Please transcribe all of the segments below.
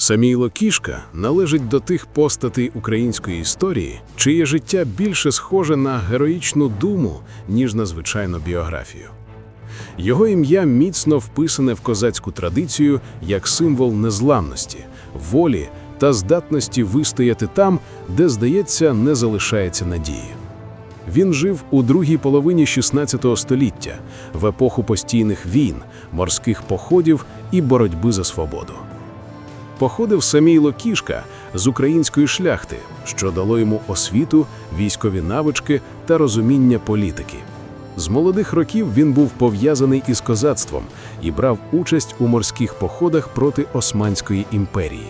Самійло Кішка належить до тих постатей української історії, чиє життя більше схоже на героїчну думу, ніж на звичайну біографію. Його ім'я міцно вписане в козацьку традицію як символ незламності, волі та здатності вистояти там, де, здається, не залишається надії. Він жив у другій половині XVI століття, в епоху постійних війн, морських походів і боротьби за свободу. Походив Самійло Кішка з української шляхти, що дало йому освіту, військові навички та розуміння політики. З молодих років він був пов'язаний із козацтвом і брав участь у морських походах проти Османської імперії.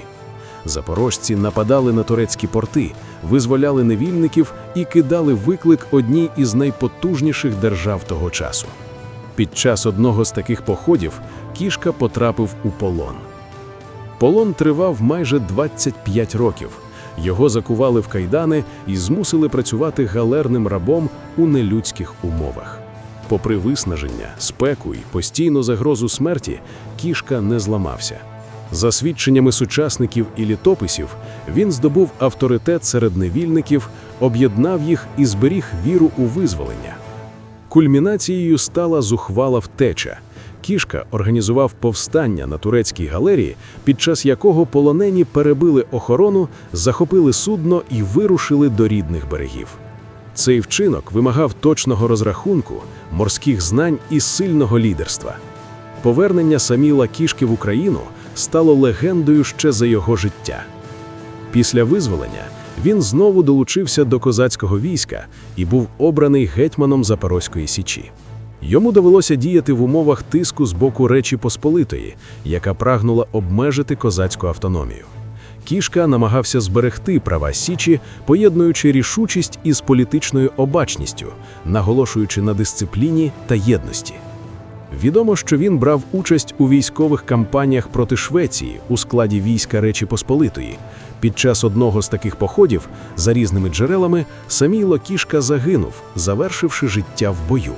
Запорожці нападали на турецькі порти, визволяли невільників і кидали виклик одній із найпотужніших держав того часу. Під час одного з таких походів кішка потрапив у полон. Полон тривав майже 25 років. Його закували в кайдани і змусили працювати галерним рабом у нелюдських умовах. Попри виснаження, спеку і постійну загрозу смерті, кішка не зламався. За свідченнями сучасників і літописів, він здобув авторитет серед невільників, об'єднав їх і зберіг віру у визволення. Кульмінацією стала зухвала втеча. Кішка організував повстання на турецькій галерії, під час якого полонені перебили охорону, захопили судно і вирушили до рідних берегів. Цей вчинок вимагав точного розрахунку, морських знань і сильного лідерства. Повернення Саміла Кішки в Україну стало легендою ще за його життя. Після визволення він знову долучився до козацького війська і був обраний гетьманом Запорозької січі. Йому довелося діяти в умовах тиску з боку Речі Посполитої, яка прагнула обмежити козацьку автономію. Кішка намагався зберегти права Січі, поєднуючи рішучість із політичною обачністю, наголошуючи на дисципліні та єдності. Відомо, що він брав участь у військових кампаніях проти Швеції у складі війська Речі Посполитої. Під час одного з таких походів, за різними джерелами, Самійло Кішка загинув, завершивши життя в бою.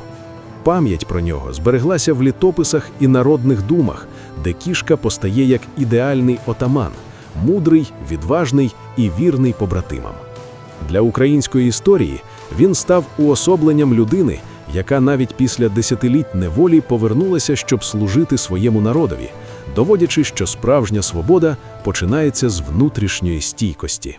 Пам'ять про нього збереглася в літописах і народних думах, де кішка постає як ідеальний отаман, мудрий, відважний і вірний побратимам. Для української історії він став уособленням людини, яка навіть після десятиліть неволі повернулася, щоб служити своєму народові, доводячи, що справжня свобода починається з внутрішньої стійкості.